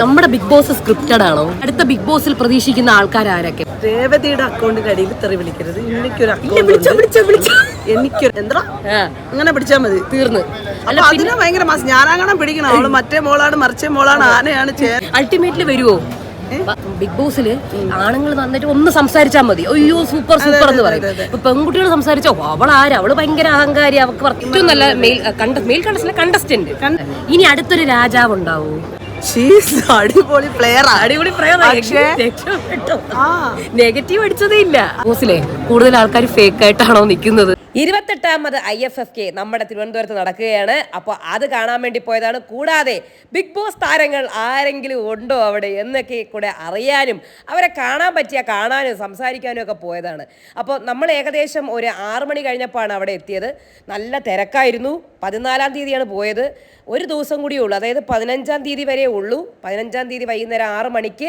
നമ്മുടെ big boss scripted ആണോ? അടുത്ത ബിഗ് ബോസിൽ പ്രതീക്ഷിക്കുന്ന ആൾക്കാർ ആരൊക്കെ? രേവതിയുടെ അക്കൗണ്ടിന്റെ അടിയിൽ തെറി വിളിക്കരുത്. എനിക്കൊരു. എനിക്കൊരു എന്താ? അങ്ങനെ പിടിച്ചാ മതി. തീർന്ന്. അല്ല അതിന് ഭയങ്കര മാസം. ഞാനങ്ങനെ പിടിക്കണം. അവൾ മറ്റേ മോളാണ് മറിച്ചേ മോളാണ് ആനയാണ് അൾട്ടിമേറ്റ്ലി വരുവോ? ബിഗ് ബോസിൽ ആണുങ്ങൾ നന്നായിട്ട് ഒന്ന് സംസാരിച്ചാൽ മതി. അയ്യോ സൂപ്പർ സൂപ്പർ എന്ന് പറയും. ഇപ്പൊ പെൺകുട്ടികൾ സംസാരിച്ചോ അവൾ ആര് അവൾ ഭയങ്കര അഹങ്കാരി അവർക്ക് വർക്ക് ഏറ്റവും നല്ല മെയിൽ കണ്ട മെയിൽ കണ്ടസ്റ്റന്റ് കണ്ടസ്റ്റന്റ് ഇനി അടുത്തൊരു രാജാവ് ഉണ്ടാവൂ അടിപൊളി പ്ലെയർ അടിപൊളി നെഗറ്റീവ് അടിച്ചതേ ഇല്ല. ബോസിലെ കൂടുതൽ ആൾക്കാർ ഫേക്ക് ആയിട്ടാണോ നിൽക്കുന്നത്? ഇരുപത്തെട്ടാമത് ഐ എഫ് എഫ് കെ നമ്മുടെ തിരുവനന്തപുരത്ത് നടക്കുകയാണ്. അപ്പോൾ അത് കാണാൻ വേണ്ടി പോയതാണ്. കൂടാതെ ബിഗ് ബോസ് താരങ്ങൾ ആരെങ്കിലും ഉണ്ടോ അവിടെ എന്നൊക്കെ കൂടെ അറിയാനും അവരെ കാണാൻ പറ്റിയ കാണാനും സംസാരിക്കാനും ഒക്കെ പോയതാണ്. അപ്പോൾ നമ്മൾ ഏകദേശം ഒരു ആറു മണി കഴിഞ്ഞപ്പോഴാണ് അവിടെ എത്തിയത്. നല്ല തിരക്കായിരുന്നു. പതിനാലാം തീയതിയാണ് പോയത്. ഒരു ദിവസം കൂടിയേ ഉള്ളൂ അതായത് പതിനഞ്ചാം തീയതി വരെ ഉള്ളൂ. പതിനഞ്ചാം തീയതി വൈകുന്നേരം ആറ് മണിക്ക്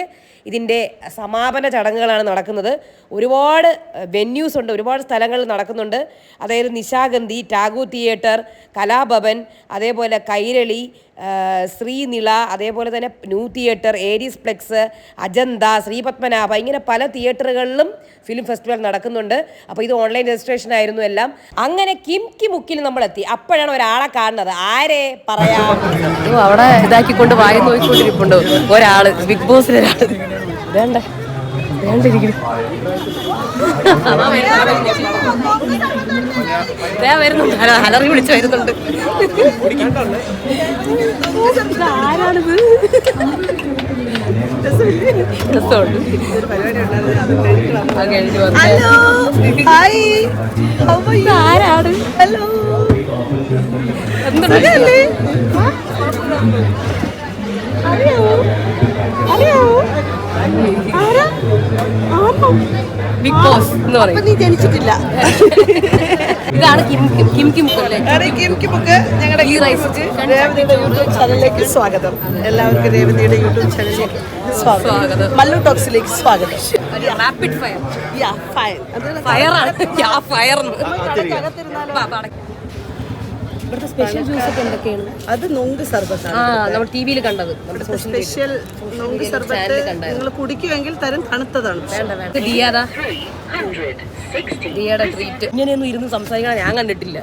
ഇതിന്റെ സമാപന ചടങ്ങുകളാണ് നടക്കുന്നത്. ഒരുപാട് വെന്യൂസ് ഉണ്ട്. ഒരുപാട് സ്ഥലങ്ങളിൽ നടക്കുന്നുണ്ട്. അതായത് നിശാഗന്ധി ടാഗു തിയേറ്റർ കലാഭവൻ അതേപോലെ കൈരളി ശ്രീനിള അതേപോലെ തന്നെ new theatre Aries plex Ajanta Sreepadmanabha ഇങ്ങനെ പല തിയേറ്ററുകളിലും ഫിലിം ഫെസ്റ്റിവൽ നടക്കുന്നുണ്ട്. അപ്പോൾ ഇത് ഓൺലൈൻ രജിസ്ട്രേഷൻ ആയിരുന്നു എല്ലാം. അങ്ങനെ കിം കി മുക്കിൽ നമ്മൾ എത്തി അപ്പോഴാണ് ഒരാളെ കാണുന്നത്. ആരെ പറയാം? അവിടെ ഇതാക്കിക്കൊണ്ട് വായി നോക്കിക്കൊണ്ടിരിപ്പുണ്ട്. ഒരാൾ ബിഗ് ബോസിൽ ഒരാൾ വേണ്ട? വരുന്നുണ്ട്. ഹലോ ഹലറി വിളിച്ച് വരുന്നുണ്ട്. ആരാണിത് രസമുണ്ട്. ആ കഴിഞ്ഞ് വന്ന്. Hello hi. ഇത് ആരാണ് ഹലോ. എന്തുണ്ട്? ബിഗ് ബോസ് എന്ന് പറയും. നീ ജനിച്ചിട്ടില്ല. ഇതാണ് കിം കിം കിം കിം ബുക്ക് ഞങ്ങളുടെ ഈ റൈസ് രേവതിയുടെ യൂട്യൂബ് ചാനലിലേക്ക് സ്വാഗതം. എല്ലാവർക്കും രേവതിയുടെ യൂട്യൂബ് ചാനലിലേക്ക് സ്വാഗതം. മല്ലു ടോക്സിലേക്ക് സ്വാഗതം. റാപ്പിഡ് ഫയർ യാ ഫയർ അതുപോലെ ഫയറാണ് യാ ഫയർ? ഇവിടുത്തെ സ്പെഷ്യൽ ജ്യൂസ് ഒക്കെ എന്തൊക്കെയാണ്? അത് നൊങ്ക് സർബത്താണ് ആ നമ്മൾ ടി വിയിൽ കണ്ടത്. സ്പെഷ്യൽ നൊങ്ക് സർബത്ത്. നിങ്ങൾ കുടിക്കുമെങ്കിൽ തരം തണുത്തതാണ്. ദിയാദാ ദിയയുടെ ട്രീറ്റ് ഇങ്ങനെയൊന്നും ഇരുന്ന് സംസാരിക്കാൻ ഞാൻ കണ്ടിട്ടില്ല.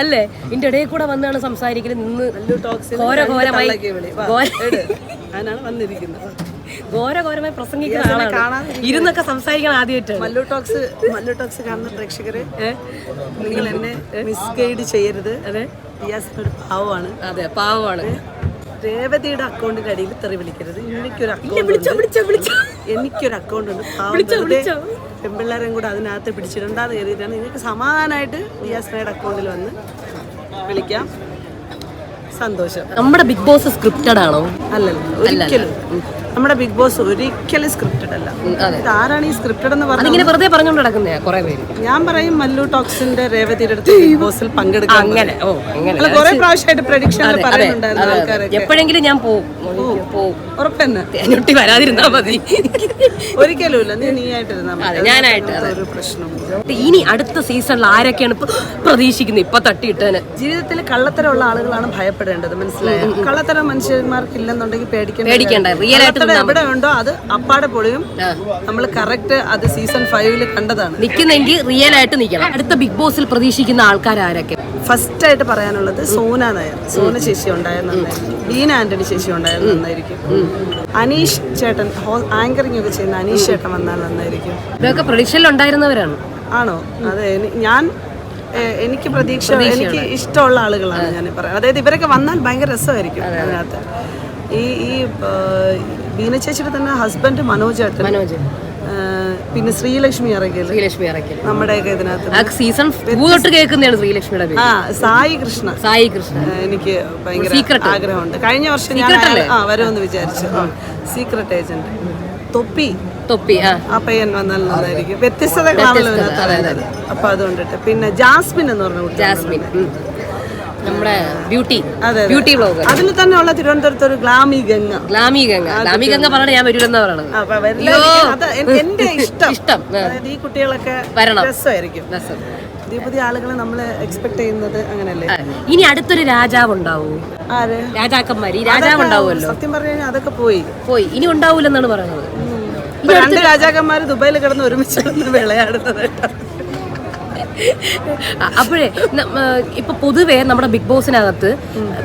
അല്ലേ? ഇതിന്റെ ഇടയിൽ കൂടെ വന്നാണ് സംസാരിക്കുന്നത് നിന്ന് ഘോര ഘോരമായി വന്നിരിക്കുന്നത്. ഘോര ഘോരമായി പ്രസംഗിക്കുന്ന ആളാണ്. ഇരുന്നൊക്കെ സംസാരിക്കണം ആദ്യമായിട്ട്. മല്ലു ടോക്സ് മല്ലു ടോക്സ് കാണുന്ന പ്രേക്ഷകരെ നിങ്ങൾ എന്നെ മിസ്ഗൈഡ് ചെയ്യരുത്. അതെ. ഒരു പാവമാണ്. അതെ പാവമാണ്. രേവതിയുടെ അക്കൗണ്ടിന്റെ അടിയിൽ തെറി വിളിക്കരുത്. എനിക്കൊരു അക്കൗണ്ട് എനിക്കൊരു അക്കൗണ്ട് ഉണ്ട്. പെൺപിള്ളേരെയും കൂടെ അതിനകത്ത് പിടിച്ചിട്ടുണ്ടാന്ന് കയറിയിട്ടാണ് എനിക്ക് സമാധാനമായിട്ട് ഡിയാസ്നയുടെ അക്കൗണ്ടിൽ വന്ന് വിളിക്കാം. സന്തോഷം. നമ്മുടെ ബിഗ് ബോസ് സ്ക്രിപ്റ്റഡ് ആണോ? അല്ലല്ലോ ഒരിക്കലും. നമ്മുടെ ബിഗ് ബോസ് ഒരിക്കലും സ്ക്രിപ്റ്റഡ് അല്ല. ഉം, ആരാണ് ഈ സ്ക്രിപ്റ്റഡ് എന്ന് പറഞ്ഞത്? വെറുതെ പറഞ്ഞുകൊണ്ട് നടക്കുന്നേ കുറെ പേര്. ഞാൻ പറയും മല്ലു ടോക്സിന്റെ രേവതിയുടെ അടുത്ത് ബിഗ് ബോസിൽ പങ്കെടുക്കാൻ അങ്ങനെ. ഓ അങ്ങനെ. കുറെ പ്രാവശ്യമായിട്ട് പ്രഡിക്ഷൻ പറയുന്നുണ്ടായിരുന്നു ആൾക്കാരൊക്കെ. എപ്പോഴെങ്കിലും ഞാൻ പോകും ഉറപ്പന്നെ. തേനൊട്ടി വരാതിരുന്നാ മതി. ഒരിക്കലും ഇല്ല നീ നീ ആയിട്ടിരുന്നാ മതി. അതെ, ഞാനായിട്ട്, ഒരു പ്രശ്നം ഇനി അടുത്ത സീസണിൽ ആരൊക്കെയാണ് പ്രതീക്ഷിക്കുന്നത്? ഇപ്പൊ തട്ടിയിട്ടതിന് ജീവിതത്തിൽ കള്ളത്തരമുള്ള ആളുകളാണ് ഭയപ്പെടേണ്ടത്. മനസ്സിലായി? കള്ളത്തരം മനുഷ്യന്മാർക്ക് ഇല്ലെന്നുണ്ടെങ്കിൽ പേടിക്കേണ്ട. പേടിക്കണ്ട റിയൽ ആയിട്ട് കള്ളത്തരം എവിടെ ഉണ്ടോ അത് അപ്പാടെ പൊളിയും. നമ്മൾ കറക്റ്റ് അത് സീസൺ ഫൈവിൽ കണ്ടതാണ്. നിൽക്കുന്നെങ്കിൽ റിയൽ ആയിട്ട് നിൽക്കണം അടുത്ത ബിഗ് ബോസിൽ പ്രതീക്ഷിക്കുന്ന ആൾക്കാർ ആരൊക്കെ ഫസ്റ്റ് ആയിട്ട് പറയാനുള്ളത് സോന നായർ. സോന ചേച്ചി ഉണ്ടായാൽ നന്നായിരിക്കും. ബീന ആന്റണി ചേച്ചി ഉണ്ടായിരുന്നു നന്നായിരിക്കും. അനീഷ് ചേട്ടൻ ആങ്കറിംഗ് ഒക്കെ ചെയ്യുന്ന അനീഷ് ചേട്ടൻ വന്നാൽ നന്നായിരിക്കും. ഇതൊക്കെ പ്രതീക്ഷയിൽ ഉണ്ടായിരുന്നവരാണ്. ആണോ? അതെ ഞാൻ എനിക്ക് പ്രതീക്ഷ എനിക്ക് ഇഷ്ടമുള്ള ആളുകളാണ് ഞാൻ പറയാം അതായത് ഇവരൊക്കെ വന്നാൽ ഭയങ്കര രസമായിരിക്കും അതിനകത്ത്. ഈ ഈ വീന ബീന ചേച്ചിയുടെ തന്നെ ഹസ്ബൻഡ് മനോജ് മനോജ്. പിന്നെ ശ്രീലക്ഷ്മി ഇറങ്ങിയത് ശ്രീലക്ഷ്മി ഇറക്കൽ നമ്മുടെയൊക്കെ ഇതിനകത്ത്. സീസൺ തൊട്ട് കേൾക്കുന്നതാണ് ശ്രീലക്ഷ്മിയുടെ ആ സായി കൃഷ്ണ. സായി കൃഷ്ണ. എനിക്ക് ഭയങ്കര. ആഗ്രഹമുണ്ട്. കഴിഞ്ഞ വർഷം ഞാൻ? ആ വരുമെന്ന് വിചാരിച്ചു. സീക്രട്ട് ഏജന്റ് തൊപ്പി. തൊപ്പി ആ. പയ്യൻ വന്നാൽ നന്നായിരിക്കും. വ്യത്യസ്തതകളാണല്ലോ ഇതിനകത്ത് പറയുന്നത് അപ്പൊ അതുകൊണ്ടിട്ട് പിന്നെ ജാസ്മിൻ എന്ന് പറഞ്ഞ ജാസ്മിൻ. നമ്മുടെ ബ്യൂട്ടി ബ്യൂട്ടി ബ്ലോഗർ അതിൽ തന്നെ ഉള്ള തിരുവനന്തപുരത്ത് ഒരു ഗ്ലാമി ഗംഗ. ഗ്ലാമി ഗംഗ. ഗ്ലാമി ഗംഗ പറഞ്ഞാൽ ഞാൻ വരൂലെന്നാ പറയണത്. എന്റെ ഇഷ്ടം. ഇഷ്ടം. അതായത് ഈ കുട്ടികളൊക്കെ വരണം. രസമായിരിക്കും. രസം. പുതിയ പുതിയ ആളുകളെ നമ്മൾ എക്സ്പെക്ട് ചെയ്യുന്നത് അങ്ങനെയല്ലേ ഇനി അടുത്തൊരു രാജാവ് ഉണ്ടാവൂ രാജാക്കന്മാര്. ഈ രാജാവ് ഉണ്ടാവുമല്ലോ സത്യം പറഞ്ഞാൽ കഴിഞ്ഞാൽ അതൊക്കെ പോയി. പോയി. ഇനി ഉണ്ടാവൂലെന്നാണ് പറയുന്നത്. രണ്ട് രാജാക്കന്മാർ ദുബായിൽ കിടന്ന് ഒരുമിച്ച് വിളയാടുന്നത് അ- അപ്പോഴേ ഇപ്പൊ പൊതുവേ നമ്മുടെ ബിഗ് ബോസിനകത്ത്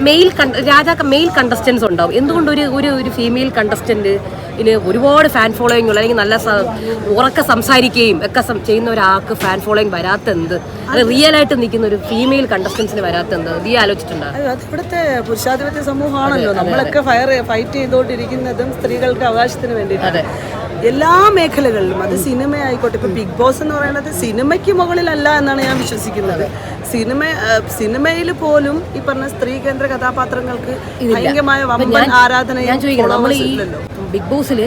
മെയിൽ രാജാക്ക മെയിൽ കണ്ടസ്റ്റൻസ് ഉണ്ടാവും. എന്തുകൊണ്ട് ഒരു ഒരു ഒരു ഫീമെയിൽ കണ്ടസ്റ്റന്റ് ഇതിന് ഒരുപാട് ഫാൻ ഫോളോയിങ് ഉള്ള അല്ലെങ്കിൽ നല്ല ഉറക്ക സംസാരിക്കുകയും ഒക്കെ ചെയ്യുന്ന ഒരാൾക്ക് ഫാൻ ഫോളോയിങ് വരാത്ത എന്ത് അത് റിയൽ ആയിട്ട് നിൽക്കുന്ന ഒരു ഫീമെയിൽ കണ്ടസ്റ്റൻസിന് വരാത്ത എന്ത് നീ ആലോചിച്ചിട്ടുണ്ടോ? അയ്യോ അത് ഇവിടുത്തെ പുരുഷാധിപത്യ സമൂഹമാണല്ലോ. നമ്മളൊക്കെ ഫയർ ഫൈറ്റ് ചെയ്തുകൊണ്ടിരിക്കുന്നതും സ്ത്രീകൾക്ക് അവകാശത്തിന് വേണ്ടിയിട്ട് എല്ലാ മേഖലകളിലും അത് സിനിമ ആയിക്കോട്ടെ ഇപ്പൊ ബിഗ് ബോസ് എന്ന് പറയുന്നത് സിനിമയ്ക്ക് മുകളിലല്ല എന്നാണ് ഞാൻ വിശ്വസിക്കുന്നത്. സിനിമ സിനിമയിൽ പോലും ഈ പറഞ്ഞ സ്ത്രീ കേന്ദ്ര കഥാപാത്രങ്ങൾക്ക് ഭയങ്കരമായ വമ്പൻ ആരാധനയും ബിഗ് ബോസിൽ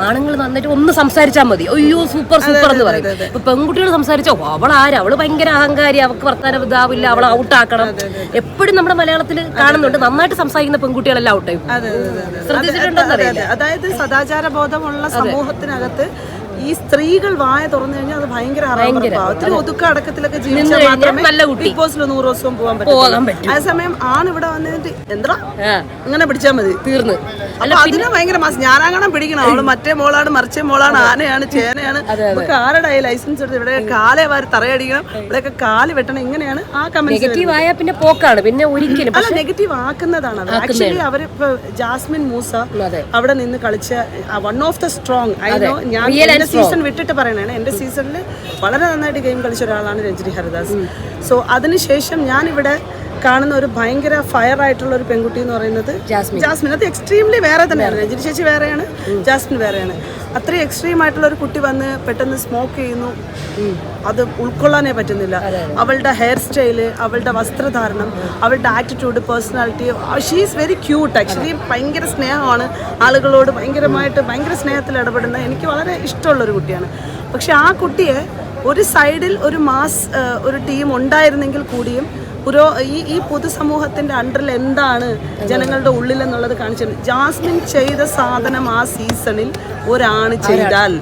ആണുങ്ങൾ നന്നായിട്ട് ഒന്ന് സംസാരിച്ചാൽ മതി. അയ്യോ സൂപ്പർ സൂപ്പർ എന്ന് പറയും. ഇപ്പൊ പെൺകുട്ടികൾ സംസാരിച്ചോ അവൾ ആര്? അവൾ ഭയങ്കര അഹങ്കാരി അവൾക്ക് വർത്താനം ഇതാവില്ല ഔട്ട് ഔട്ടാക്കണം എപ്പോഴും നമ്മുടെ മലയാളത്തിൽ കാണുന്നുണ്ട് നന്നായിട്ട് സംസാരിക്കുന്ന പെൺകുട്ടികളെല്ലാം ഔട്ടായി അതെ. അതായത് സദാചാര ബോധമുള്ള സമൂഹത്തിനകത്ത് ഈ സ്ത്രീകൾ വായ തുറന്നു കഴിഞ്ഞാൽ അത് ഭയങ്കര. ഒത്തിരി ഒതുക്ക അടക്കത്തിലൊക്കെ ജീവിച്ചാൽ മാത്രമേ. ബിഗ് ബോസിൽ നൂറ് ദിവസവും പോകാൻ പോകാൻ പറ്റും. അതേസമയം ആണ് ഇവിടെ വന്നിട്ട് എന്താ? അങ്ങനെ പിടിച്ചാൽ മതി. തീർന്ന്. അപ്പൊ അതിന് ഭയങ്കര മാസം. ഞാനാകണം പിടിക്കണം. അവൾ മറ്റേ മോളാണ് മറിച്ചേ മോളാണ് ആനയാണ് ചേനയാണ്. നമുക്ക് ആരുടെ ലൈസൻസ് എടുത്ത് ഇവിടെ കാലെ വാരി തറയടിക്കണം ഇവിടെയൊക്കെ കാൽ വെട്ടണം. ഇങ്ങനെയാണ് ആ കമന്റ് നെഗറ്റീവ് ആയ പിന്നെ പോക്കാണ്. പിന്നെ ഒരിക്കലും. അല്ല നെഗറ്റീവ് ആക്കുന്നതാണ് അത്. ആക്ച്വലി അവർ ജാസ്മിൻ മൂസ അവിടെ നിന്ന് കളിച്ച one of the strong I know ഞാൻ എന്റെ സീസൺ വിട്ടിട്ട് പറയണേ എന്റെ സീസണിൽ വളരെ നന്നായിട്ട് ഗെയിം കളിച്ച ഒരാളാണ് രഞ്ജിനി ഹരിദാസ്. സോ അതിനുശേഷം ഞാനിവിടെ ഇവിടെ കാണുന്ന ഒരു ഭയങ്കര ഫയർ ആയിട്ടുള്ള ഒരു പെൺകുട്ടി എന്ന് പറയുന്നത് ജാസ്മിൻ. ജാസ്മിൻ. അത് എക്സ്ട്രീംലി വേറെ തന്നെയാണ്. രഞ്ജിനി ചേച്ചി വേറെയാണ് ജാസ്മിൻ വേറെയാണ്. അത്രയും എക്സ്ട്രീം ആയിട്ടുള്ള ഒരു കുട്ടി വന്ന് പെട്ടെന്ന് സ്മോക്ക് ചെയ്യുന്നു. അത് ഉൾക്കൊള്ളാനേ പറ്റുന്നില്ല. അവളുടെ ഹെയർ സ്റ്റൈൽ അവളുടെ വസ്ത്രധാരണം അവളുടെ attitude personality she is very cute actually ഭയങ്കര സ്നേഹമാണ് ആളുകളോട്. ഭയങ്കരമായിട്ട് ഭയങ്കര സ്നേഹത്തിൽ ഇടപെടുന്ന എനിക്ക് വളരെ ഇഷ്ടമുള്ള ഒരു കുട്ടിയാണ്. പക്ഷെ ആ കുട്ടിയെ ഒരു സൈഡിൽ ഒരു മാസ് ഒരു ടീം ഉണ്ടായിരുന്നെങ്കിൽ കൂടിയും പുരോ ഈ ഈ പൊതുസമൂഹത്തിന്റെ അണ്ടറിൽ എന്താണ് ജനങ്ങളുടെ ഉള്ളിൽ എന്നുള്ളത് കാണിച്ചത് ജാസ്മിൻ ചെയ്ത സാധനം ആ സീസണിൽ ഒരാണ് ചെയ്താൽ.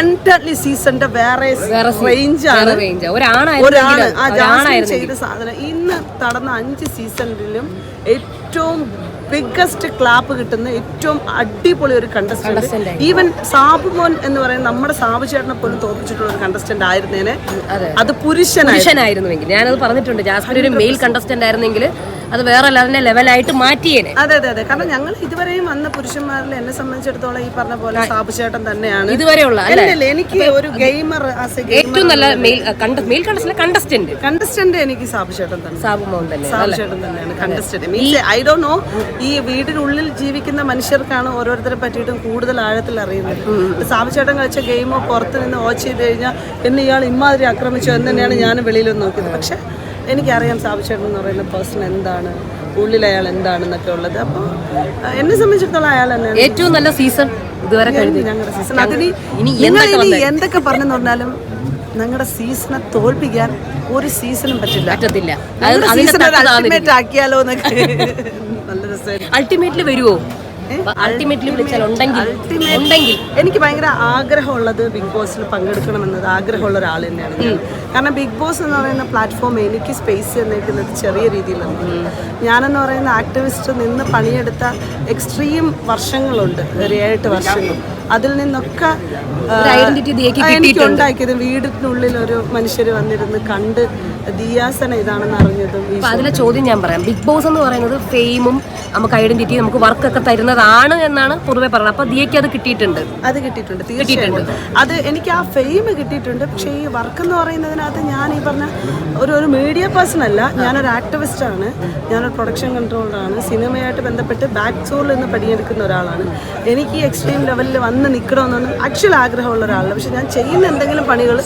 എന്റർലി സീസണിന്റെ വേറെ റേഞ്ചാണ്. ഒരാണ്. ആ ജാസ്മിൻ ചെയ്ത സാധനം. ഇന്ന് നടന്ന അഞ്ച് സീസണിലും ഏറ്റവും ബിഗ്ഗസ്റ്റ് ക്ലാപ്പ് കിട്ടുന്ന ഏറ്റവും അടിപൊളി ഒരു കണ്ടസ്റ്റന്റ് ഈവൻ സാബു മോൻ എന്ന് പറയുന്ന നമ്മുടെ സാബു ചേട്ടനെ പോലും തോപ്പിച്ചിട്ടുള്ള ഒരു കണ്ടസ്റ്റന്റ് ആയിരുന്നേനെ. അതെ. പുരുഷനായിരുന്നു. ഞാനത് പറഞ്ഞിട്ടുണ്ട് ജാസ്മിൻ ഒരു മെയിൽ കണ്ടസ്റ്റന്റ് ആയിരുന്നെങ്കിൽ അത് വേറെ ലെവലിനെ ലെവലായിട്ട് മാറ്റിയേനെ. അതെ അതെ അതെ. കാരണം ഞങ്ങൾ ഇതുവരെയും വന്ന പുരുഷന്മാരിൽ എന്നെ സംബന്ധിച്ചിടത്തോളം ഈ പറഞ്ഞ പോലെ സാബുചേട്ടൻ തന്നെയാണ്. ഇതുവരെയുള്ള അല്ലെ? എനിക്ക് ഒരു ഗെയിമർ ഏറ്റവും നല്ല male male contestant contestant contestant എനിക്ക് സാബുചേട്ടൻ തന്നെ. സാബു മോൻ തന്നെ സാബുചേട്ടൻ തന്നെയാണ് contestant means I do know ഈ വീടിനുള്ളിൽ ജീവിക്കുന്ന മനുഷ്യർക്കാണ് ഓരോരുത്തരെ പറ്റിയിട്ടും കൂടുതൽ ആഴത്തിൽ അറിയുന്നത്. സാബുചേട്ടൻ കളിച്ച ഗെയിമോ പുറത്ത് നിന്ന് വാച്ച് ചെയ്ത് കഴിഞ്ഞാൽ എന്നെ ഇയാൾ ഇമാതിരി ആക്രമിച്ചു എന്ന് തന്നെയാണ് ഞാൻ വെളിയിൽ നോക്കിയത്. പക്ഷെ എനിക്കറിയാം സാബു ചേട്ടൻ എന്ന് പറയുന്ന പേഴ്സൺ എന്താണ് ഉള്ളിൽ അയാൾ എന്താണെന്നൊക്കെ ഉള്ളത്. അപ്പോൾ എന്നെ സംബന്ധിച്ചിടത്തോളം അയാൾ തന്നെ ഏറ്റവും നല്ല സീസൺ ഇതുവരെ ഞങ്ങളുടെ സീസൺ അതിന് ഇനി എന്തൊക്കെ പറഞ്ഞെന്ന് പറഞ്ഞാലും ഞങ്ങളുടെ സീസണെ തോൽപ്പിക്കാൻ ഒരു സീസണും പറ്റില്ല. പറ്റത്തില്ല. സീസൺ അൾട്ടിമേറ്റ് ആക്കിയാലോ എന്നൊക്കെ. നല്ല രസമായിരുന്നു അൾട്ടിമേറ്റിൽ വരുവോ? അൾട്ടിമേറ്റ്ലി വിളിച്ചാൽ ഉണ്ടെങ്കിൽ ഉണ്ടെങ്കിൽ. എനിക്ക് ഭയങ്കര ആഗ്രഹമുള്ളത് ബിഗ് ബോസിൽ പങ്കെടുക്കണമെന്നത് ആഗ്രഹമുള്ള ഒരാൾ തന്നെയാണ് കാരണം ബിഗ് ബോസ് എന്ന് പറയുന്ന പ്ലാറ്റ്ഫോം എനിക്ക് സ്പേസ് തന്നേക്കുന്നത് ചെറിയ രീതിയിലാണ് ഞാനെന്ന് പറയുന്ന ആക്ടിവിസ്റ്റ് നിന്ന് പണിയെടുത്ത എക്സ്ട്രീം വർഷങ്ങളുണ്ട് ഒരു ഏഴെട്ട് വർഷങ്ങൾ. അതിൽ നിന്നൊക്കെ എനിക്ക് ഉണ്ടാക്കിയത് വീടിനുള്ളിൽ ഒരു മനുഷ്യർ വന്നിരുന്ന് കണ്ട് ദിയാസന ഇതാണെന്ന് അറിഞ്ഞതും ഈ അപ്പൊ അതിലെ ചോദ്യം ഞാൻ പറയാം. ബിഗ് ബോസ് എന്ന് പറയുന്നത് ഫെയിമും നമുക്ക് ഐഡന്റിറ്റി നമുക്ക് വർക്കൊക്കെ തരുന്നതാണ് എന്നാണ് പൊതുവെ പറയുന്നത് അപ്പൊ ദിയയ്ക്ക് അത് കിട്ടിയിട്ടുണ്ട്. അത് കിട്ടിയിട്ടുണ്ട്. തീർച്ചയായിട്ടും. അത് എനിക്ക് ആ ഫെയിം കിട്ടിയിട്ടുണ്ട്. പക്ഷേ ഈ വർക്ക് എന്ന് പറയുന്നതിനകത്ത് ഞാൻ ഈ പറഞ്ഞ ഒരു ഒരു മീഡിയ പേഴ്സൺ അല്ല ഞാനൊരു ആക്ടിവിസ്റ്റ് ആണ് ഞാനൊരു പ്രൊഡക്ഷൻ കൺട്രോളറാണ് സിനിമയായിട്ട് ബന്ധപ്പെട്ട് ബാക്ക് സോറിൽ നിന്ന് പണിയെടുക്കുന്ന ഒരാളാണ്. എനിക്ക് എക്സ്ട്രീം ലെവലിൽ വന്ന് നിൽക്കണമെന്നൊന്നും ആക്ച്വൽ ആഗ്രഹമുള്ള ഒരാളാണ് പക്ഷെ ഞാൻ ചെയ്യുന്ന എന്തെങ്കിലും പണികൾ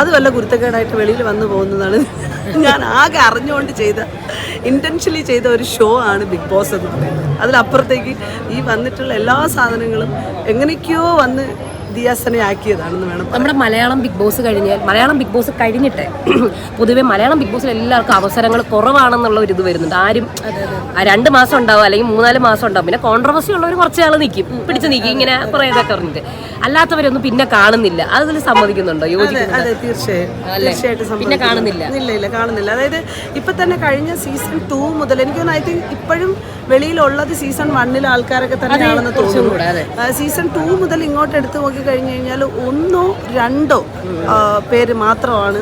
അത് വല്ല ഗുരുത്തക്കേടായിട്ട് വെളിയിൽ വന്നു പോകുന്നതാണ്. ഞാൻ ആകെ അറിഞ്ഞുകൊണ്ട് ചെയ്ത ഇന്റൻഷ്യലി ചെയ്ത ഒരു ഷോ ആണ് ബിഗ് ബോസ് എന്ന് പറയുന്നത്. അതിലപ്പുറത്തേക്ക് ഈ വന്നിട്ടുള്ള എല്ലാ സാധനങ്ങളും എങ്ങനെയൊക്കെയോ വന്ന് വേണം നമ്മുടെ മലയാളം ബിഗ് ബോസ് കഴിഞ്ഞാൽ മലയാളം ബിഗ് ബോസ് കഴിഞ്ഞിട്ട് പൊതുവെ മലയാളം ബിഗ് ബോസിൽ എല്ലാവർക്കും അവസരങ്ങൾ കുറവാണെന്നുള്ള ഒരു ഇത് വരുന്നുണ്ട്. ആരും രണ്ട് മാസം ഉണ്ടാവും അല്ലെങ്കിൽ മൂന്നാൽ മാസം ഉണ്ടാവും. പിന്നെ കോൺട്രവേഴ്സി ഉള്ളവർ കുറച്ച് ആൾ നിൽക്കും പിടിച്ച് നിൽക്കും ഇങ്ങനെ കുറേ ഇതൊക്കെ പറഞ്ഞിട്ട്. അല്ലാത്തവരൊന്നും പിന്നെ കാണുന്നില്ല. അതിൽ സമ്മതിക്കുന്നുണ്ടോ? യോജിക്കുന്നുണ്ടോ? അതെ തീർച്ചയായും. പിന്നെ കാണുന്നില്ല. ഇല്ല ഇല്ല കാണുന്നില്ല. അതായത് ഇപ്പൊ തന്നെ കഴിഞ്ഞ സീസൺ ടു മുതൽ എനിക്ക് തോന്നുന്നു ഐ തിങ്ക് ഇപ്പോഴും വെളിയിലുള്ളത് സീസൺ വണ്ണിൽ ആൾക്കാരൊക്കെ തന്നെയാണെന്ന് തോന്നുന്നു. സീസൺ ടു മുതൽ ഇങ്ങോട്ട് എടുത്തു നോക്കി കഴിഞ്ഞു കഴിഞ്ഞാൽ ഒന്നോ രണ്ടോ പേര് മാത്രമാണ്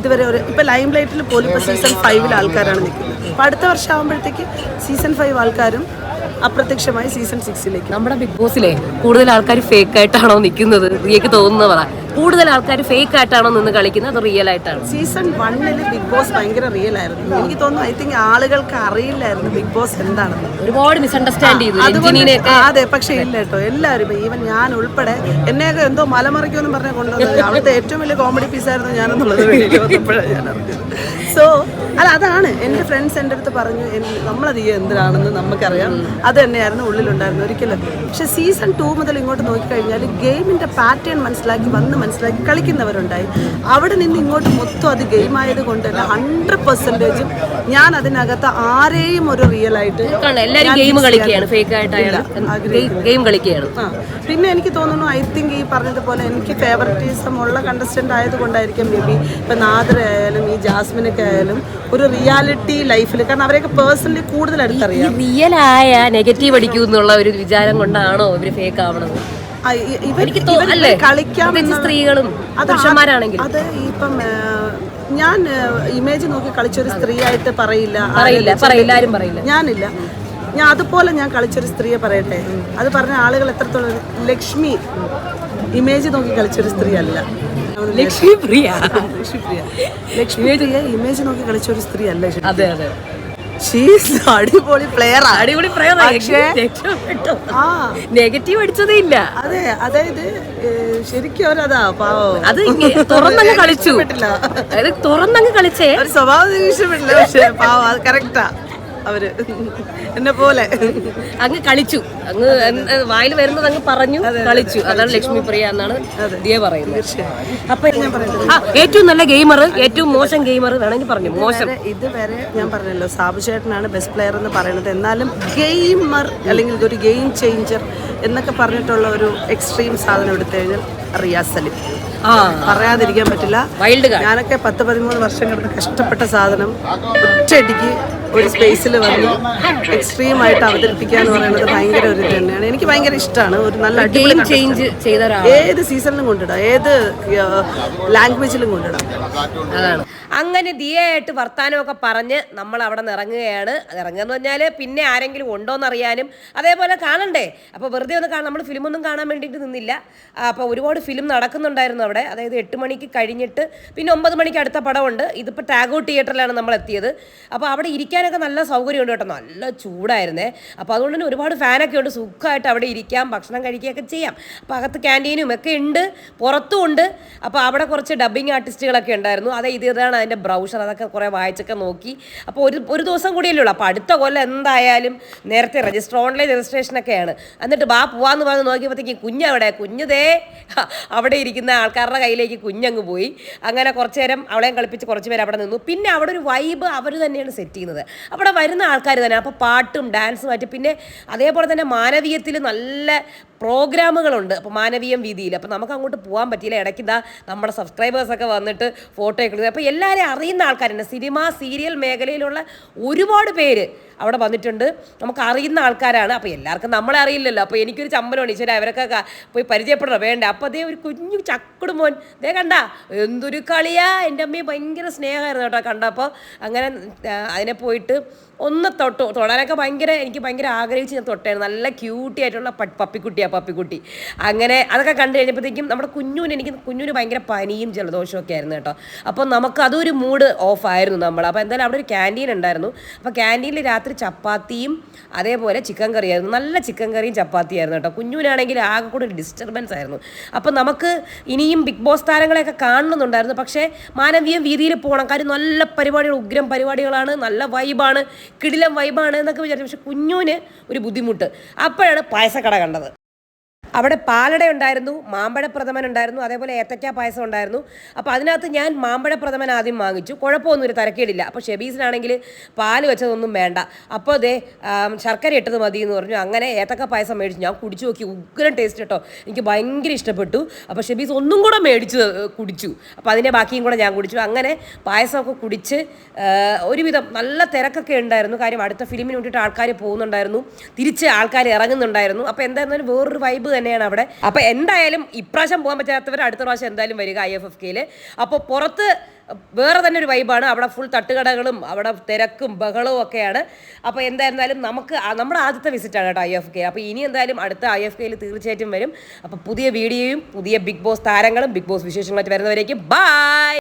ഇതുവരെ ഒരു ഇപ്പം ലൈം ലൈറ്റിൽ പോലും ഇപ്പോൾ സീസൺ ഫൈവിൽ ആൾക്കാരാണ് നിൽക്കുന്നത്. അപ്പം അടുത്ത വർഷം ആകുമ്പോഴത്തേക്ക് സീസൺ ഫൈവ് ആൾക്കാരും അപ്രത്യക്ഷമായി സീസൺ സിക്സിലേക്ക് നമ്മുടെ ബിഗ് ബോസിലെ കൂടുതൽ ആൾക്കാർ ഫേക്ക് ആയിട്ടാണോ നിൽക്കുന്നത്? എനിക്ക് തോന്നുന്നതാണ് കൂടുതൽ ആൾക്കാർ ഫേക്ക് ആയിട്ടാണോ നിന്ന് കളിക്കുന്നത്? അത് റിയൽ ആയിട്ടാണ്? സീസൺ വണ്ണിൽ ബിഗ് ബോസ് ഭയങ്കര റിയൽ ആയിരുന്നു. എനിക്ക് തോന്നുന്നു ഐ തിങ്ക് ആളുകൾക്ക് അറിയില്ലായിരുന്നു ബിഗ് ബോസ് എന്താണെന്ന്. ഒരുപാട് മിസ്അണ്ടർസ്റ്റാൻഡ് ചെയ്തു. അതെ പക്ഷേ ഇല്ല കേട്ടോ. എല്ലാവരും ഈവൻ ഞാൻ ഉൾപ്പെടെ എന്നെയൊക്കെ എന്തോ മലമറിക്കുമെന്ന് പറഞ്ഞ കൊണ്ടുവന്നത് അവിടുത്തെ ഏറ്റവും വലിയ കോമഡി പീസ് ആയിരുന്നു ഞാനെന്നുള്ളത് സോ അല്ല അതാണ്. എന്റെ ഫ്രണ്ട്സ് എന്റെ അടുത്ത് പറഞ്ഞു നമ്മളത് ഈ എന്തിനാണെന്ന് നമുക്കറിയാം. അത് തന്നെയായിരുന്നു ഉള്ളിലുണ്ടായിരുന്നു ഒരിക്കലും. പക്ഷെ സീസൺ ടു മുതൽ ഇങ്ങോട്ട് നോക്കിക്കഴിഞ്ഞാൽ ഗെയിമിന്റെ പാറ്റേൺ മനസ്സിലാക്കി വന്ന് മനസ്സിലാക്കി കളിക്കുന്നവരുണ്ടായി. അവിടെ നിന്ന് ഇങ്ങോട്ട് മൊത്തം അത് ഗെയിം ആയത് കൊണ്ട് തന്നെ ഹൺഡ്രഡ് പെർസെന്റേജും ഞാൻ അതിനകത്ത് ആരെയും ഒരു റിയൽ ആയിട്ട് ഗെയിം കളിക്കുകയാണ് ഫേക്ക് ആയിട്ടാണ് ഗെയിം കളിക്കുകയാണ്. പിന്നെ എനിക്ക് തോന്നുന്നു ഐ തിങ്ക് ഈ പറഞ്ഞതുപോലെ എനിക്ക് ഫേവററ്റിസം ഉള്ള കണ്ടസ്റ്റന്റ് ആയതുകൊണ്ടായിരിക്കും മേ ബി ഇപ്പം നാദർ ആയാലും ഈ ജാസ്മിനൊക്കെ ആയാലും ഒരു റിയാലിറ്റി ലൈഫിൽ കാരണം അവരെയൊക്കെ പേഴ്സണലി കൂടുതൽ അടുത്തറിയാം. റിയൽ ആയ നെഗറ്റീവ് അടിക്കൂ എന്നുള്ള ഒരു വിചാരം കൊണ്ടാണോ ഇവർ ഫേക്ക് ആവണത്? ആ, ഇ- ഇവർ എനിക്ക് തോ- ഇവർ അല്ലേ? കളിക്കാം സ്ത്രീകളും അത് ഇപ്പം ഞാൻ ഇമേജ് നോക്കി കളിച്ചൊരു സ്ത്രീ ആയിട്ട് പറയില്ല. പറയില്ല പറയില്ല ആരും പറയില്ല. ഞാനില്ല. ഞാൻ അതുപോലെ ഞാൻ കളിച്ചൊരു സ്ത്രീയെ പറയട്ടെ. അത് പറഞ്ഞ ആളുകൾ എത്രത്തോളം ലക്ഷ്മി ഇമേജ് നോക്കി കളിച്ചൊരു സ്ത്രീ അല്ല ലക്ഷ്മി പ്രിയ. ലക്ഷ്മി പ്രിയ ഇമേജ് നോക്കി കളിച്ചൊരു സ്ത്രീ അല്ല അതെ അതെ. ഷീസ് അടിപൊളി പ്ലെയർ അടിപൊളി പ്ലെയർ നെഗറ്റീവ് അടിച്ചതേ ഇല്ല. അതെ അതായത് ശരിക്കും അവരതാ പാവോ. അത് തുറന്നങ്ങ് കളിച്ചു. അതായത് തുറന്നങ്ങ് കളിച്ചേ. സ്വഭാവം ഇഷ്ടപ്പെട്ടില്ല പക്ഷേ പാവം അത് കറക്റ്റാ അവർ. എന്നെ പോലെ. അങ്ങ് കളിച്ചു. അങ്ങ് വായിൽ വരുന്നത് അങ്ങ് പറഞ്ഞു കളിച്ചു. അതാണ് ലക്ഷ്മി പ്രിയ എന്നാണ് ദിയ പറയുന്നത്. അപ്പൊ ഏറ്റവും നല്ല ഗെയിമർ ഏറ്റവും മോശം ഗെയിമർ വേണമെങ്കിൽ പറഞ്ഞു. മോശം. ഇതുവരെ- ഞാൻ പറഞ്ഞല്ലോ സാബു ചേട്ടനാണ് ബെസ്റ്റ് പ്ലെയർ എന്ന് പറയുന്നത്. എന്നാലും ഗെയിമർ അല്ലെങ്കിൽ ഇതൊരു ഗെയിം ചേഞ്ചർ എന്നൊക്കെ പറഞ്ഞിട്ടുള്ള ഒരു എക്സ്ട്രീം സാധനം എടുത്തു കഴിഞ്ഞാൽ റിയാസ് സലിം. ആ. പറയാതിരിക്കാൻ പറ്റില്ല. ഞാനൊക്കെ പത്ത് പതിമൂന്ന് വർഷം കിടന്ന് കഷ്ടപ്പെട്ട സാധനം ഒറ്റയടിക്ക് ഒരു സ്പേസിൽ വന്ന് എക്സ്ട്രീം ആയിട്ട് അവതരിപ്പിക്കുക എന്ന് പറയുന്നത് ഭയങ്കര ഒരു ഇത് തന്നെയാണ്. എനിക്ക് ഭയങ്കര ഇഷ്ടമാണ് ഒരു നല്ല അടിപൊളി ഗെയിം ചേഞ്ച് ചെയ്ത ഏത് സീസണിലും കൊണ്ടിടാം ഏത് ലാംഗ്വേജിലും കൊണ്ടിടാം അതാണ്. അങ്ങനെ ദിയായിട്ട് വർത്താനമൊക്കെ പറഞ്ഞ് നമ്മൾ അവിടെ നിന്ന് ഇറങ്ങുകയാണ്. ഇറങ്ങുക എന്ന് പറഞ്ഞാൽ പിന്നെ ആരെങ്കിലും ഉണ്ടോയെന്ന് അറിയാനും അതേപോലെ കാണണ്ടേ? അപ്പോൾ വെറുതെ ഒന്ന് കാണാൻ നമ്മൾ ഫിലിമൊന്നും കാണാൻ വേണ്ടിയിട്ട് നിന്നില്ല. അപ്പോൾ ഒരുപാട് ഫിലിം നടക്കുന്നുണ്ടായിരുന്നു അവിടെ. അതായത് എട്ട് മണിക്ക് കഴിഞ്ഞിട്ട് പിന്നെ ഒമ്പത് മണിക്ക് അടുത്ത പടമുണ്ട്. ഇതിപ്പോൾ ടാഗോ തിയേറ്ററിലാണ് നമ്മൾ എത്തിയത്. അപ്പോൾ അവിടെ ഇരിക്കാനൊക്കെ നല്ല സൗകര്യമുണ്ട് കേട്ടോ. നല്ല ചൂടായിരുന്നേ. അപ്പോൾ അതുകൊണ്ട് തന്നെ ഒരുപാട് ഫാനൊക്കെ ഉണ്ട്. സുഖമായിട്ട് അവിടെ ഇരിക്കാം ഭക്ഷണം കഴിക്കുകയൊക്കെ ചെയ്യാം. അപ്പോൾ അകത്ത് ക്യാന്റീനും ഒക്കെ ഉണ്ട് പുറത്തും ഉണ്ട്. അപ്പോൾ അവിടെ കുറച്ച് ഡബ്ബിങ് ആർട്ടിസ്റ്റുകളൊക്കെ ഉണ്ടായിരുന്നു. അതെ ഇത് ഇതാണ് അതിന്റെ ബ്രൗഷർ അതൊക്കെ കുറേ വായിച്ചൊക്കെ നോക്കി. അപ്പോൾ ഒരു ഒരു ദിവസം കൂടിയല്ലേ ഉള്ളൂ. അപ്പോൾ അടുത്ത കൊല്ലം എന്തായാലും നേരത്തെ രജിസ്റ്റർ ഓൺലൈൻ രജിസ്ട്രേഷനൊക്കെയാണ് എന്നിട്ട് ബാ പോവാന്ന് പറഞ്ഞ് നോക്കിയപ്പോഴത്തേക്ക് കുഞ്ഞവിടെ കുഞ്ഞുതേ അവിടെ ഇരിക്കുന്ന ആൾക്കാരുടെ കയ്യിലേക്ക് കുഞ്ഞങ്ങ് പോയി. അങ്ങനെ കുറച്ച് നേരം അവളെയും കളിപ്പിച്ച് കുറച്ച് പേര് അവിടെ നിന്നു. പിന്നെ അവിടെ ഒരു വൈബ് അവർ തന്നെയാണ് സെറ്റ് ചെയ്യുന്നത്. അവിടെ വരുന്ന ആൾക്കാർ തന്നെ. അപ്പോൾ പാട്ടും ഡാൻസും ആയിട്ട് പിന്നെ അതേപോലെ തന്നെ മാനവീയത്തിൽ നല്ല പ്രോഗ്രാമുകളുണ്ട്. അപ്പോൾ മാനവീയം വീതിയിൽ അപ്പോൾ നമുക്ക് അങ്ങോട്ട് പോകാൻ പറ്റിയില്ല. ഇടയ്ക്ക് ഇതാ നമ്മുടെ സബ്സ്ക്രൈബേഴ്സൊക്കെ വന്നിട്ട് ഫോട്ടോ എടുക്കുന്നത് അപ്പോൾ എല്ലാവരെയും അറിയുന്ന ആൾക്കാരുണ്ട്. സിനിമ സീരിയൽ മേഖലയിലുള്ള ഒരുപാട് പേര് അവിടെ വന്നിട്ടുണ്ട്. നമുക്ക് അറിയുന്ന ആൾക്കാരാണ്. അപ്പോൾ എല്ലാവർക്കും നമ്മളെ അറിയില്ലല്ലോ. അപ്പോൾ എനിക്കൊരു ചമ്പലമാണ് ഈശ്വര അവരൊക്കെ പോയി പരിചയപ്പെടണം. വേണ്ട. അപ്പോൾ അതേ ഒരു കുഞ്ഞു ചക്കുട് മോൻ. ദേ കണ്ട? എന്തൊരു കളിയാ. എന്റെ അമ്മയെ ഭയങ്കര സ്നേഹമായിരുന്നു കേട്ടോ കണ്ടപ്പോൾ. അങ്ങനെ അതിനെ പോയിട്ട് ഒന്ന് തൊട്ടു. തൊടാനൊക്കെ ഭയങ്കര എനിക്ക് ഭയങ്കര ആഗ്രഹിച്ച് ഞാൻ തൊട്ടായിരുന്നു നല്ല ക്യൂട്ടി ആയിട്ടുള്ള പ- പപ്പിക്കുട്ടിയാ. പപ്പിക്കുട്ടി. അങ്ങനെ അതൊക്കെ കണ്ടു കഴിഞ്ഞപ്പോഴത്തേക്കും നമ്മുടെ കുഞ്ഞുവിന് എനിക്ക് കുഞ്ഞുവിന് ഭയങ്കര പനിയും ജലദോഷവും ഒക്കെ ആയിരുന്നു കേട്ടോ. അപ്പോൾ നമുക്ക് അതൊരു മൂഡ് ഓഫായിരുന്നു നമ്മൾ. അപ്പോൾ എന്തായാലും അവിടെ ഒരു ക്യാന്റീൻ ഉണ്ടായിരുന്നു. അപ്പോൾ ക്യാന്റീനിൽ രാത്രി ചപ്പാത്തിയും അതേപോലെ ചിക്കൻ കറിയായിരുന്നു നല്ല ചിക്കൻ കറിയും ചപ്പാത്തി ആയിരുന്നു കേട്ടോ. കുഞ്ഞുവിനാണെങ്കിൽ ആകെ കൂടെ ഒരു ഡിസ്റ്റർബൻസ് ആയിരുന്നു. അപ്പോൾ നമുക്ക് ഇനിയും ബിഗ് ബോസ് താരങ്ങളെയൊക്കെ കാണണമെന്നുണ്ടായിരുന്നു. പക്ഷേ മാനവീയം വീതിയിൽ പോകണം. കാര്യം നല്ല പരിപാടികൾ ഉഗ്രം പരിപാടികളാണ്. നല്ല വൈബാണ് കിടിലം വൈബാണ് എന്നൊക്കെ വിചാരിച്ചു. പക്ഷെ കുഞ്ഞുവിന് ഒരു ബുദ്ധിമുട്ട്. അപ്പോഴാണ് പായസക്കട കണ്ടത്. അവിടെ പാലട ഉണ്ടായിരുന്നു മാമ്പഴ പ്രഥമൻ ഉണ്ടായിരുന്നു അതേപോലെ ഏത്തക്ക പായസം ഉണ്ടായിരുന്നു. അപ്പോൾ അതിനകത്ത് ഞാൻ മാമ്പഴ പ്രഥമൻ ആദ്യം വാങ്ങിച്ചു. കുഴപ്പമൊന്നും ഒരു തരക്കേടില്ല. അപ്പോൾ ഷെബീസിനാണെങ്കിൽ പാൽ വെച്ചതൊന്നും വേണ്ട. അപ്പോൾ അതേ ശർക്കര ഇട്ടത് മതി എന്ന് പറഞ്ഞു. അങ്ങനെ ഏത്തക്ക പായസം മേടിച്ചു. ഞാൻ കുടിച്ചു നോക്കി ഉഗ്രം ടേസ്റ്റ് കേട്ടോ. എനിക്ക് ഭയങ്കര ഇഷ്ടപ്പെട്ടു. അപ്പോൾ ഷെബീസ് ഒന്നും കൂടെ മേടിച്ച് കുടിച്ചു. അപ്പോൾ അതിന്റെ ബാക്കിയും കൂടെ ഞാൻ കുടിച്ചു. അങ്ങനെ പായസമൊക്കെ കുടിച്ച് ഒരുവിധം നല്ല തിരക്കൊക്കെ ഉണ്ടായിരുന്നു. കാര്യം അടുത്ത ഫിലിമിന് വേണ്ടിയിട്ട് ആൾക്കാർ പോകുന്നുണ്ടായിരുന്നു. തിരിച്ച് ആൾക്കാർ ഇറങ്ങുന്നുണ്ടായിരുന്നു. അപ്പോൾ എന്തായിരുന്നാലും വേറൊരു വൈബ് തന്നെയാണ് അവിടെ. അപ്പോൾ എന്തായാലും ഇപ്രാവശ്യം പോകാൻ പറ്റാത്തവർ അടുത്ത പ്രാവശ്യം എന്തായാലും വരിക ഐ എഫ് എഫ് കെയിൽ അപ്പോൾ പുറത്ത് വേറെ തന്നെ ഒരു വൈബാണ് അവിടെ ഫുൾ തട്ടുകടകളും അവിടെ തിരക്കും ബഹളവും ഒക്കെയാണ്. അപ്പോൾ എന്തായിരുന്നാലും നമുക്ക് നമ്മുടെ ആദ്യത്തെ വിസിറ്റാണ് കേട്ടോ ഐ എഫ് കെ അപ്പോൾ ഇനി എന്തായാലും അടുത്ത ഐ എഫ് കെയിൽ തീർച്ചയായിട്ടും വരും. അപ്പോൾ പുതിയ വീഡിയോയും പുതിയ ബിഗ് ബോസ് താരങ്ങളും ബിഗ് ബോസ് വിശേഷങ്ങളായിട്ട് വരുന്നവരേക്കും. ബൈ